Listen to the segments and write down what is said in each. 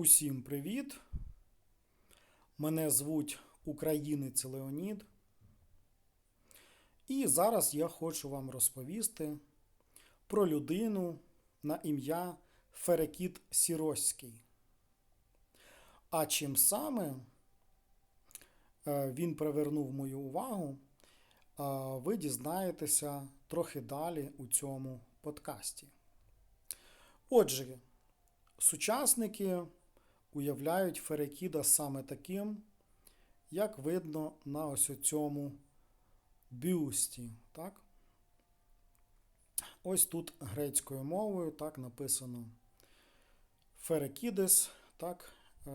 Усім привіт! Мене звуть Українець Леонід. І зараз я хочу вам розповісти про людину на ім'я Ферекіт Сіроський. А чим саме е, він привернув мою увагу, е, ви дізнаєтеся трохи далі у цьому подкасті. Отже, сучасники уявляють Ферекіда саме таким, як видно на ось цьому бюсті. Так? Ось тут грецькою мовою так написано Ферекідес, так, е,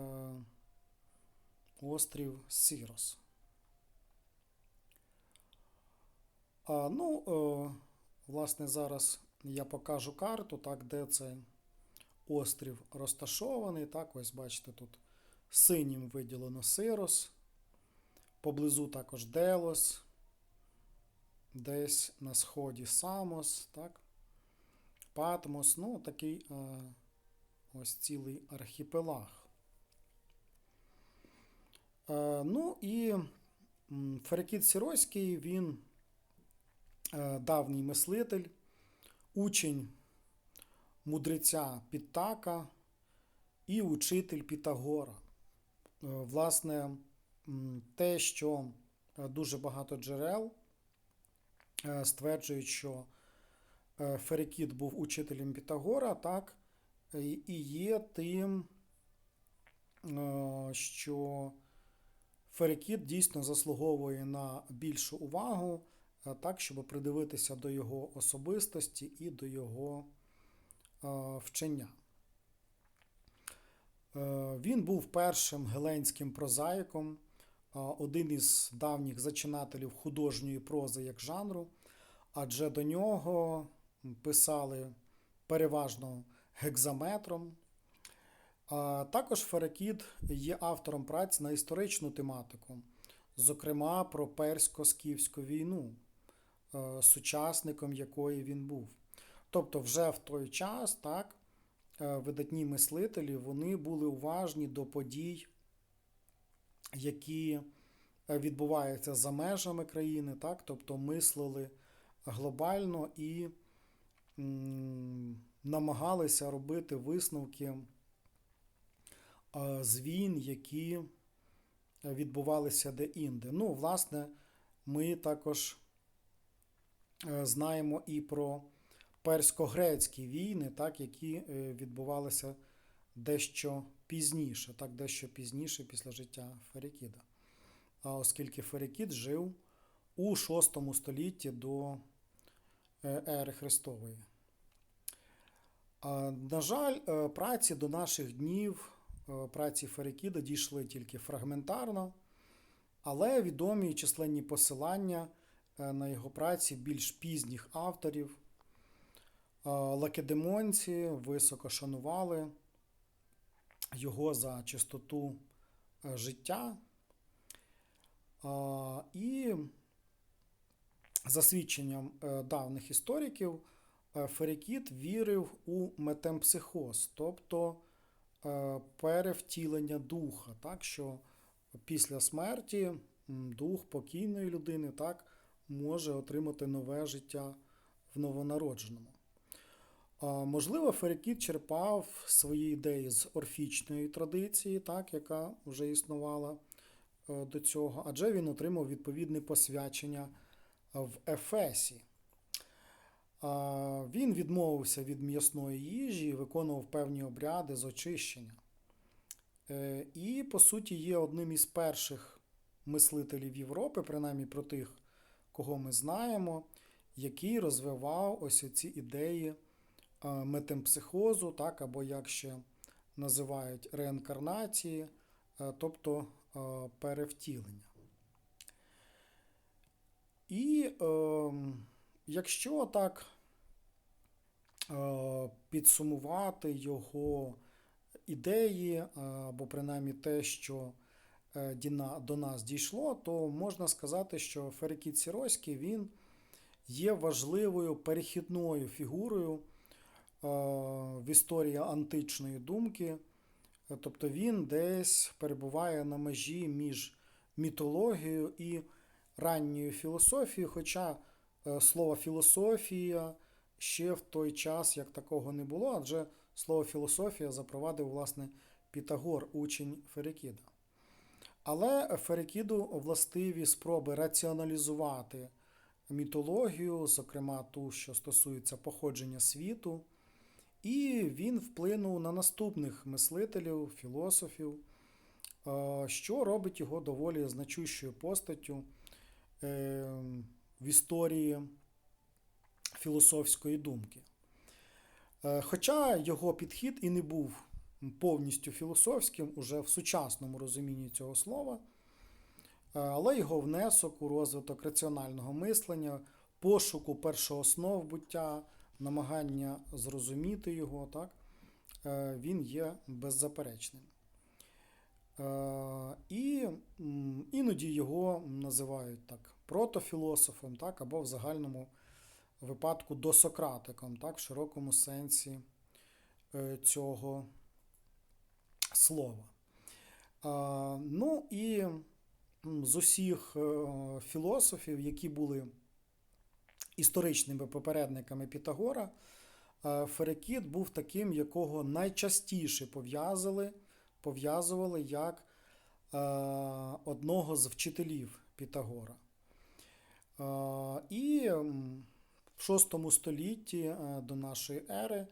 острів Сірос. А, ну, е, власне, зараз я покажу карту, так, де цей острів розташований. Так, ось бачите, тут синім виділено Сирос, поблизу також Делос, десь на сході Самос, так, Патмос, ну, такий е, ось цілий архіпелаг. Е, ну і Ферекіт Сіроський, він е, давній мислитель, учень мудреця Підтака і учитель Пітагора. Е, Власне, те, що е, дуже багато джерел е, стверджують, що Ферекіт був учителем Пітагора, так, і є тим, що Ферекіт дійсно заслуговує на більшу увагу, так, щоб придивитися до його особистості і до його вчення. Е, Він був першим геленським прозаїком, е, один із давніх зачинателів художньої прози як жанру, адже до нього писали переважно гекзаметром. Також Ферекіт є автором праць на історичну тематику, зокрема про персько-скіфську війну, е, сучасником якої він був. Тобто, вже в той час так, е, видатні мислителі вони були уважні до подій, які е, відбуваються за межами країни, так, тобто мислили глобально і намагалися робити висновки е, з війн, які відбувалися де-інде. Ну, власне, ми також знаємо і про персько-грецькі війни, так, які е, відбувалися дещо пізніше, так, дещо пізніше після життя Ферекіда. А оскільки Ферекід жив у VI столітті до е, ери Христової. На жаль, е, праці до наших днів, праці Ферекіда дійшли тільки фрагментарно, але відомі численні посилання на його праці більш пізніх авторів. Лакедемонці високо шанували його за чистоту е, життя. І за свідченням е, давніх істориків, е, Ферекіт вірив у метемпсихоз, тобто перевтілення духа, так, що після смерті дух покійної людини так, може отримати нове життя в новонародженому. Можливо, Ферекіт черпав свої ідеї з орфічної традиції, так, яка вже існувала е, до цього, адже він отримав відповідне посвячення в Ефесі. Він відмовився від м'ясної їжі виконував певні обряди з очищення. Е, І, по суті, є одним із перших мислителів Європи, принаймні про тих, кого ми знаємо, який розвивав ось ці ідеї метемпсихозу, так, або як ще називають реінкарнації, е, тобто е, перевтілення. І е, якщо так е, підсумувати його ідеї, е, або принаймні те, що е, до нас дійшло, то можна сказати, що Ферекіт Сіроський він є важливою перехідною фігурою е, в історії античної думки, Е, Тобто він десь перебуває на межі між мітологією і ранньою філософією, хоча е, слово філософія ще в той час як такого не було, адже слово філософія запровадив, власне, Пітагор, учень Ферекіда. Але Ферекіду властиві спроби раціоналізувати мітологію, зокрема ту, що стосується походження світу, і він вплинув на наступних мислителів, філософів, що робить його доволі значущою постаттю е, в історії філософської думки. Е, Хоча його підхід і не був повністю філософським уже в сучасному розумінні цього слова, е, але його внесок у розвиток раціонального мислення, пошуку першооснов буття, намагання зрозуміти його, так, е, він є беззаперечним. Е, І іноді його називають так протофілософом, так, або в загальному випадку досократиком, так, в широкому сенсі е, цього слова. Ну і з усіх філософів, які були історичними попередниками Пітагора, е, Ферекіт був таким, якого найчастіше пов'язали, пов'язували як е, одного з вчителів Пітагора. Е, І в VI столітті до нашої ери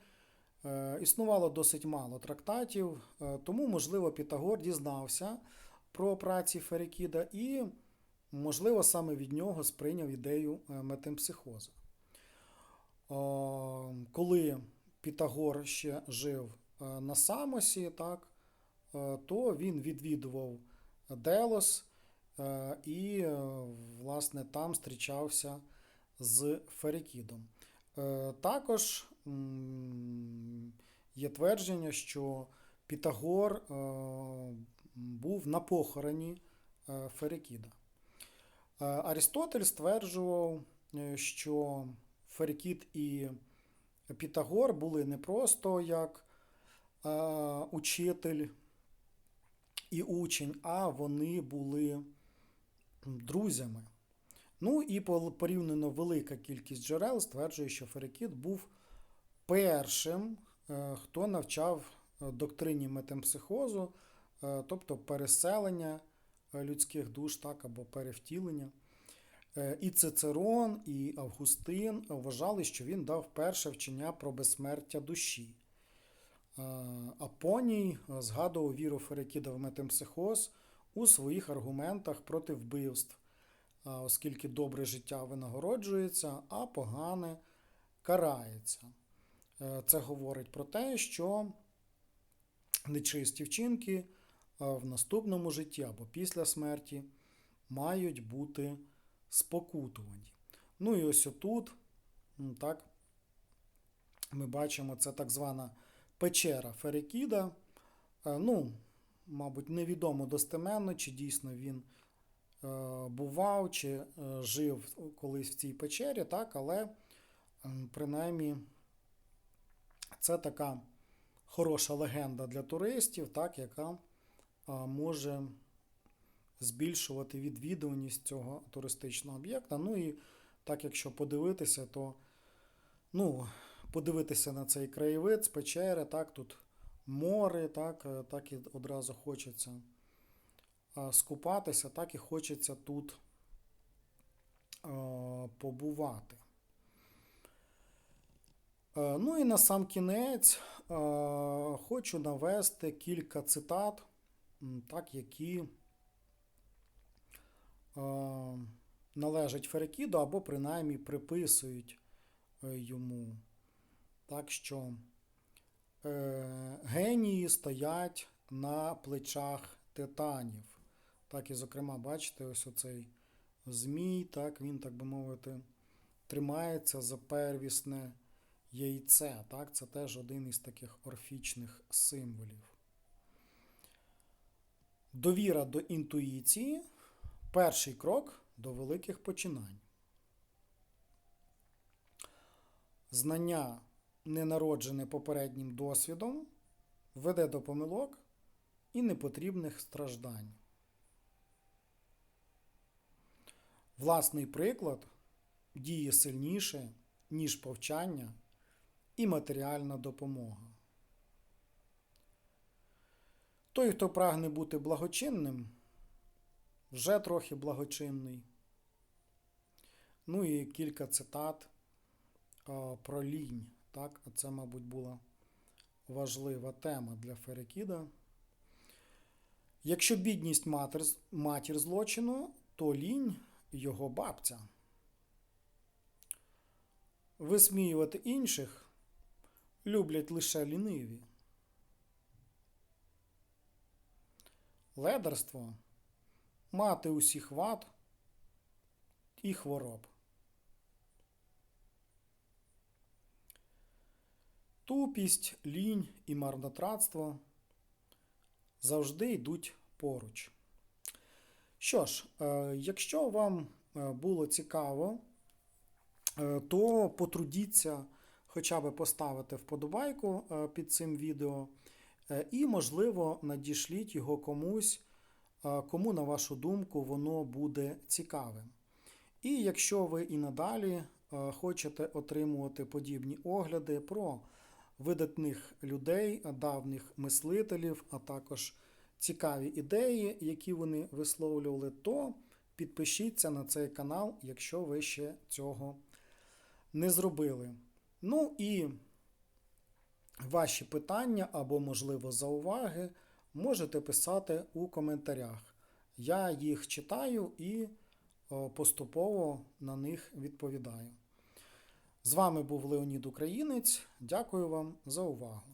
існувало досить мало трактатів, тому, можливо, Пітагор дізнався про праці Ферекіда і, можливо, саме від нього сприйняв ідею е, метемпсихозу. Е, Коли Пітагор ще жив е, на Самосі, так, е, то він відвідував Делос і, власне, там зустрічався з Ферекідом. Також є твердження, що Пітагор був на похороні Ферекіда. Е, Арістотель стверджував, е, що Ферекід і Пітагор були не просто як е, учитель і учень, а вони були друзями. Ну і порівняно велика кількість джерел стверджує, що Ферекіт був першим, хто навчав доктрині метемпсихозу, тобто переселення людських душ, так, або перевтілення. Е, І Цицерон, і Августин вважали, що він дав перше вчення про безсмертя душі. Е, Апоній е, згадував віру Ферекіда в метемпсихоз у своїх аргументах проти вбивств, е, оскільки добре життя винагороджується, а погане карається. Е, Це говорить про те, що нечисті вчинки е, в наступному житті або після смерті мають бути спокутувані. Ну і ось отут, так, ми бачимо, це так звана печера Ферекіда. Е, Ну, мабуть, невідомо достеменно, чи дійсно він е, бував, чи е, жив колись в цій печері, так, але принаймні це така хороша легенда для туристів, так, яка може збільшувати відвідуваність цього туристичного об'єкта. Ну і так, якщо подивитися, то ну, подивитися на цей краєвид з печери, так, тут море, так, е, так і одразу хочеться скупатися, так і хочеться тут побувати. Е, Ну і на сам кінець хочу навести кілька цитат, так, які е, належать Ферекіду або принаймні приписують е, йому. Так що е, генії стоять на плечах титанів. Так і, зокрема, бачите, ось оцей змій, так, він, так би мовити, тримається за первісне яйце. Так? Це теж один із таких орфічних символів. Довіра до інтуїції перший крок до великих починань. Знання, не народжене попереднім досвідом, веде до помилок, і непотрібних страждань. Власний приклад діє сильніше, ніж повчання і матеріальна допомога. Той, хто прагне бути благочинним, вже трохи благочинний. Ну і кілька цитат про лінь. Так, це, мабуть, була важлива тема для Ферекіда. Якщо бідність матір, матір злочину, то лінь його бабця. Висміювати інших люблять лише ліниві. Ледарство мати усіх вад і хвороб. Тупість, лінь і марнотратство завжди йдуть поруч. Що ж, е, якщо вам е, було цікаво, е, то потрудіться хоча б поставити вподобайку під цим відео, і, можливо, надішліть його комусь, е, кому, на вашу думку, воно буде цікавим. І якщо ви і надалі е, хочете отримувати подібні огляди про видатних людей, давніх мислителів, а також цікаві ідеї, які вони висловлювали, то підпишіться на цей канал, якщо ви ще цього не зробили. Ну і ваші питання або, можливо, зауваги можете писати у коментарях. Я їх читаю і поступово на них відповідаю. З вами був Леонід Українець. Дякую вам за увагу.